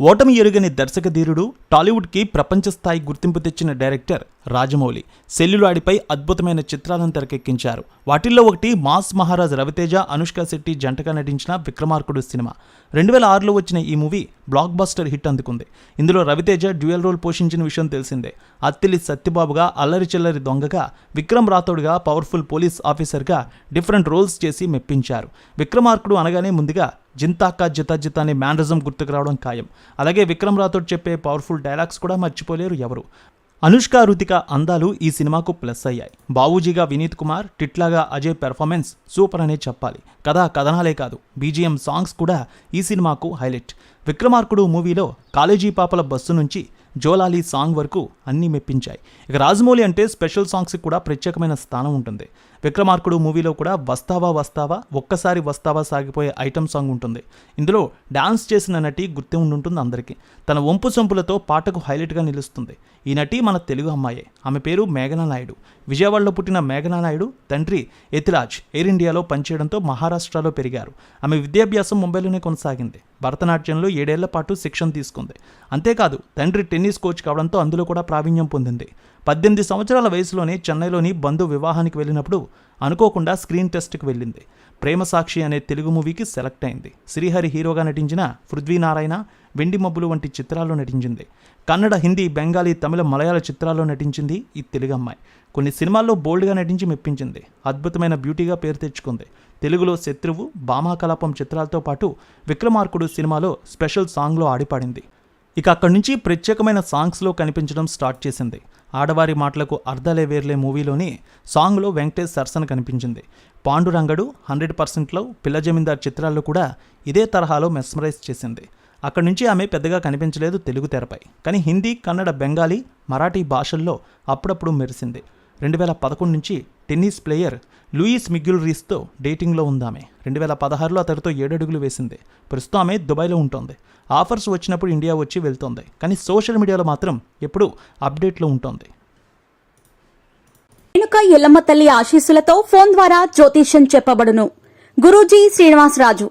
ఓటమి ఎరుగని దర్శకధీరుడు టాలీవుడ్కి ప్రపంచ స్థాయి గుర్తింపు తెచ్చిన డైరెక్టర్ రాజమౌళి. సెల్యులాడిపై అద్భుతమైన చిత్రాలను తెరకెక్కించారు. వాటిల్లో ఒకటి మాస్ మహారాజ్ రవితేజ అనుష్క శెట్టి జంటగా నటించిన విక్రమార్కుడు సినిమా. రెండు వేల ఆరులో వచ్చిన ఈ మూవీ బ్లాక్ బస్టర్ హిట్ అందుకుంది. ఇందులో రవితేజ డ్యూయల్ రోల్ పోషించిన విషయం తెలిసిందే. అత్తిలి సత్యబాబుగా అల్లరి చిల్లరి దొంగగా విక్రమ్ రాథోడ్గా పవర్ఫుల్ పోలీస్ ఆఫీసర్గా డిఫరెంట్ రోల్స్ చేసి మెప్పించారు. విక్రమార్కుడు అనగానే ముందుగా జింతాకా జితా జితా అనే మ్యానరిజం గుర్తుకు రావడం ఖాయం. అలాగే విక్రమ్ రాథోడ్ చెప్పే పవర్ఫుల్ డైలాగ్స్ కూడా మర్చిపోలేరు ఎవరు. అనుష్క రుతిక అందాలు ఈ సినిమాకు ప్లస్ అయ్యాయి. బావూజీగా వినీత్ కుమార్ టిట్లాగా అజయ్ పెర్ఫార్మెన్స్ సూపర్ అనే చెప్పాలి. కథ కథనాలే కాదు బీజిఎం సాంగ్స్ కూడా ఈ సినిమాకు హైలైట్. విక్రమార్కుడు మూవీలో కాలేజీ పాపల బస్సు నుంచి జోలాలి సాంగ్ వరకు అన్నీ మెప్పించాయి. ఇక రాజమౌళి అంటే స్పెషల్ సాంగ్స్కి కూడా ప్రత్యేకమైన స్థానం ఉంటుంది. విక్రమార్కుడు మూవీలో కూడా వస్తావా వస్తావా ఒక్కసారి వస్తావా సాగిపోయే ఐటమ్ సాంగ్ ఉంటుంది. ఇందులో డాన్స్ చేసిన నటి గుర్తు ఉండుంటుంది అందరికీ. తన వంపు సొంపులతో పాటకు హైలైట్గా నిలుస్తుంది. ఈ నటి మన తెలుగు అమ్మాయే. ఆమె పేరు మేఘనా నాయుడు విజయవాడలో పుట్టిన మేఘనా నాయుడు తండ్రి ఎతిరాజ్ ఎయిర్ ఇండియాలో పనిచేయడంతో మహారాష్ట్రలో పెరిగారు. ఆమె విద్యాభ్యాసం ముంబైలోనే కొనసాగింది. భరతనాట్యంలో ఏడేళ్ళ పాటు శిక్షణ తీసుకుంది. అంతేకాదు తండ్రి టెన్నిస్ కోచ్ కావడంతో అందులో కూడా ప్రావీణ్యం పొందింది. పద్దెనిమిది సంవత్సరాల వయసులోనే చెన్నైలోని బంధు వివాహానికి వెళ్ళినప్పుడు అనుకోకుండా స్క్రీన్ టెస్ట్కి వెళ్ళింది. ప్రేమ సాక్షి అనే తెలుగు మూవీకి సెలెక్ట్ అయింది. శ్రీహరి హీరోగా నటించిన పృథ్వీనారాయణ వెండి మబ్బులు వంటి చిత్రాల్లో నటించింది. కన్నడ హిందీ బెంగాలీ తమిళ మలయాళ చిత్రాల్లో నటించింది ఈ తెలుగు అమ్మాయి. కొన్ని సినిమాల్లో బోల్డ్గా నటించి మెప్పించింది. అద్భుతమైన బ్యూటీగా పేరు తెచ్చుకుంది. తెలుగులో శత్రువు భామాకలాపం చిత్రాలతో పాటు విక్రమార్కుడు సినిమాలో స్పెషల్ సాంగ్లో ఆడిపాడింది. ఇక అక్కడి నుంచి ప్రత్యేకమైన సాంగ్స్లో కనిపించడం స్టార్ట్ చేసింది. ఆడవారి మాటలకు అర్ధాలే వేర్లే మూవీలోని సాంగ్లో వెంకటేష్ సరసన కనిపించింది. పాండురంగడు హండ్రెడ్ పర్సెంట్లో పిల్ల జమీందార్ చిత్రాల్లో కూడా ఇదే తరహాలో మెస్మరైజ్ చేసింది. అక్కడి నుంచి ఆమె పెద్దగా కనిపించలేదు తెలుగు తెరపై. కానీ హిందీ కన్నడ బెంగాలీ మరాఠీ భాషల్లో అప్పుడప్పుడు మెరిసింది. రెండు వేల పదకొండు నుంచి టెన్నిస్ ప్లేయర్ లూయిస్ మిగ్యుల్ రీస్తో డేటింగ్లో ఉందామె. రెండు వేల పదహారులో అతడితో ఏడడుగులు వేసింది. ప్రస్తుతం ఆమె దుబాయ్లో ఉంటుంది. ఆఫర్స్ వచ్చినప్పుడు ఇండియా వచ్చి వెళ్తోంది. కానీ సోషల్ మీడియాలో మాత్రం ఎప్పుడూ అప్డేట్లో ఉంటుంది. వెనుక ఎల్లమ్మ తల్లి ఆశీస్సులతో ఫోన్ ద్వారా జ్యోతిష్యం చెప్పబడును. గురూజీ శ్రీనివాసరాజు.